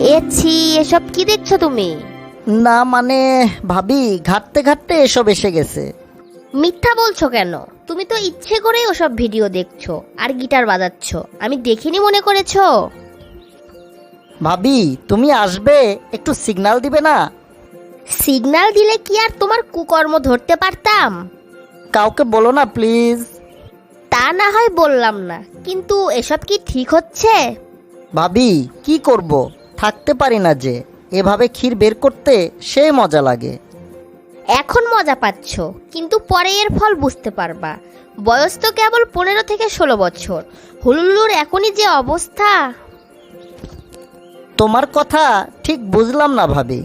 এ ছি এসব কি দেখছ তুমি? না মানে ভাবি ঘাটতে ঘাটতে এসব এসে গেছে। মিথ্যা বলছো কেন? তুমি তো ইচ্ছে করেই ওসব ভিডিও দেখছ আর গিটার বাজাচ্ছ। আমি দেখিনি মনে করেছ? ভাবি তুমি আসবে একটু সিগন্যাল দিবে না? সিগন্যাল দিলে কি আর তোমার কুকর্ম ধরতে পারতাম? কাউকে বলো না প্লিজ। তা না হয় বললাম না কিন্তু এসব কি ঠিক হচ্ছে? ভাবি কি করব? থাকতে পারি না যে এভাবে ক্ষীর বের করতে সে মজা লাগে। এখন মজা পাচ্ছ কিন্তু পরে এর ফল বুঝতে পারবা। বয়স তো কেবল পনেরো থেকে ষোলো বছর। হুলুলুর এখনই যে অবস্থা। তোমার কথা ঠিক বুঝলাম না ভাবি।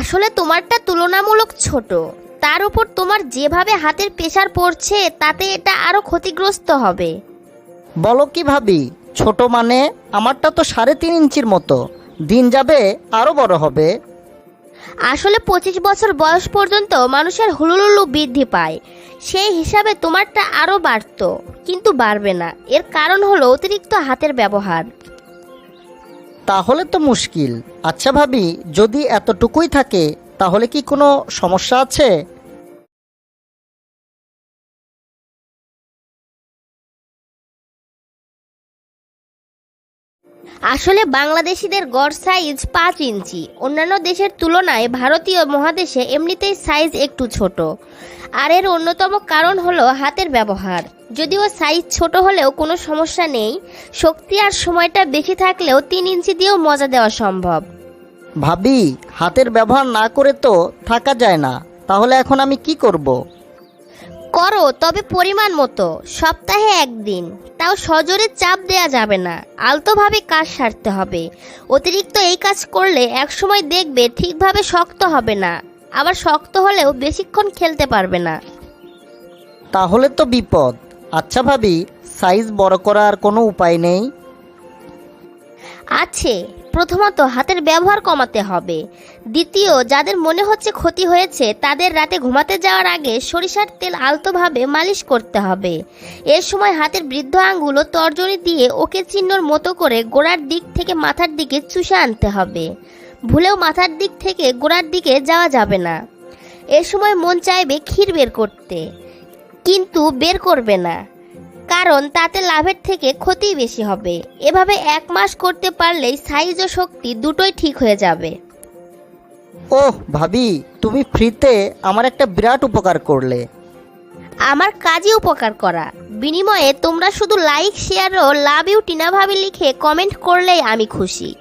আসলে তোমারটা তুলনামূলক ছোট। তার উপর তোমার যেভাবে হাতের প্রেশার পড়ছে তাতে এটা আরও ক্ষতিগ্রস্ত হবে। বলো কি ভাবি ছোট মানে আমারটা তো সাড়ে তিন ইঞ্চির মতো। দিন যাবে আরও বড় হবে। আসলে পঁচিশ বছর বয়স পর্যন্ত মানুষের হুলুলুলু বৃদ্ধি পায়। সেই হিসাবে তোমারটা আরও বাড়তো কিন্তু বাড়বে না। এর কারণ হলো অতিরিক্ত হাতের ব্যবহার। তাহলে তো মুশকিল। আচ্ছা ভাবি যদি এতটুকুই থাকে তাহলে কি কোনো সমস্যা আছে? আসলে বাংলাদেশিদের গড় সাইজ পাঁচ ইঞ্চি। অন্যান্য দেশের তুলনায় ভারতীয় মহাদেশে এমনিতেই সাইজ একটু ছোট। আর এর অন্যতম কারণ হলো হাতের ব্যবহার। যদিও সাইজ ছোট হলেও কোনো সমস্যা নেই। শক্তি আর সময়টা বেশি থাকলেও তিন ইঞ্চি দিয়েও মজা দেওয়া সম্ভব। ভাবি, হাতের ব্যবহার না করে তো থাকা যায় না। তাহলে এখন আমি কি করব। করো তবে পরিমাণ মতো সপ্তাহে একদিন। তাও সজোরে চাপ দেয়া যাবে না আলতোভাবে কাজ সারতে হবে। অতিরিক্ত এই কাজ করলে একসময় দেখবে ঠিকভাবে শক্ত হবে না আবার শক্ত হলেও বেশিক্ষণ খেলতে পারবে না। তাহলে তো বিপদ। আচ্ছা ভাবি সাইজ বড় করার কোনো উপায় নেই? আছে প্রথমত হাতের ব্যবহার কমাতে হবে। দ্বিতীয়, যাদের মনে হচ্ছে ক্ষতি হয়েছে, তাদের রাতে ঘুমাতে যাওয়ার আগে সরিষার তেল আলতোভাবে মালিশ করতে হবে। এ সময় হাতের বৃদ্ধ আঙ্গুল তর্জনী দিয়ে ওকে চিহ্নর মতো করে গোড়ার দিক থেকে মাথার দিকে চুষে আনতে হবে। ভুলেও মাথার দিক থেকে গোড়ার দিকে যাওয়া যাবে না। এ সময় মন চাইবে ক্ষীর বের করতে। কিন্তু বের করবে না। কারণ তাতে লাভের থেকে ক্ষতি বেশি হবে। এভাবে এক মাস করতে পারলেই সাইজ ও শক্তি দুটোই ঠিক হয়ে যাবে। ওহ ভাবি তুমি ফ্রিতে আমার একটা বিরাট উপকার করলে। আমার কাজই উপকার করা। বিনিময়ে তোমরা শুধু লাইক শেয়ার ও লাভ ইউ টিনা ভাবি লিখে কমেন্ট করলেই আমি খুশি।